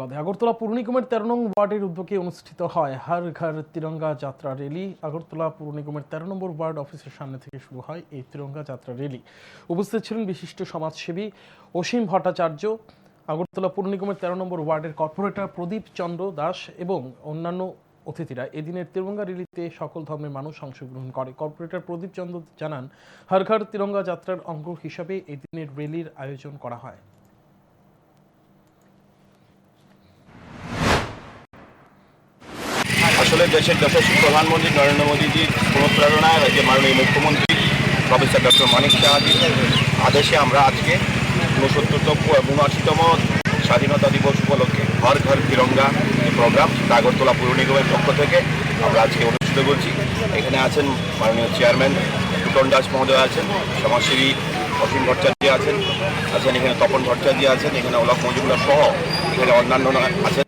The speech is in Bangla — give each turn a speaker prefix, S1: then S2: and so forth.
S1: বাদে আগরতলা পৌর নিগমের তেরো নং ওয়ার্ডের উদ্যোগে অনুষ্ঠিত হয় হার ঘর তিরঙ্গা যাত্রা র্যালি। আগরতলা পৌর নিগমের তেরো নম্বর ওয়ার্ড অফিসের সামনে থেকে শুরু হয় এই তিরঙ্গা যাত্রা র্যালি। উপস্থিত ছিলেন বিশিষ্ট সমাজসেবী অসীম ভট্টাচার্য, আগরতলা পৌর নিগমের তেরো নম্বর ওয়ার্ডের কর্পোরেটর প্রদীপ চন্দ্র দাস এবং অন্যান্য অতিথিরা এদিনের তিরঙ্গা র্যালিতে সকল ধর্মের মানুষ অংশগ্রহণ করে। কর্পোরেটর প্রদীপ চন্দ্র জানান, হর ঘর তিরঙ্গা যাত্রার অঙ্গ হিসাবে এদিনের র্যালির আয়োজন করা হয়।
S2: আসলে দেশের যশস্বী প্রধানমন্ত্রী নরেন্দ্র মোদীজির অনুপ্রেরণায় রাজ্যের মাননীয় মুখ্যমন্ত্রী প্রফেসর ডক্টর মানিক সাহাজির আদেশে আমরা আজকে ঊনসত্তরতম উনআশিতম স্বাধীনতা দিবস উপলক্ষে ঘর ঘর তিরঙ্গা যে প্রোগ্রাম সেটা আগরতলা পৌর নিগমের পক্ষ থেকে আমরা আজকে অনুষ্ঠিত করছি। এখানে আছেন মাননীয় চেয়ারম্যান টুটন দাস মহোদয় আছেন, সমাজসেবী অসীম ভট্টাচার্য আছেন আছেন এখানে তপন ভট্টাচার্য আছেন, এখানে অলোক মজুমদার সহ এখানে অন্যান্য আছেন।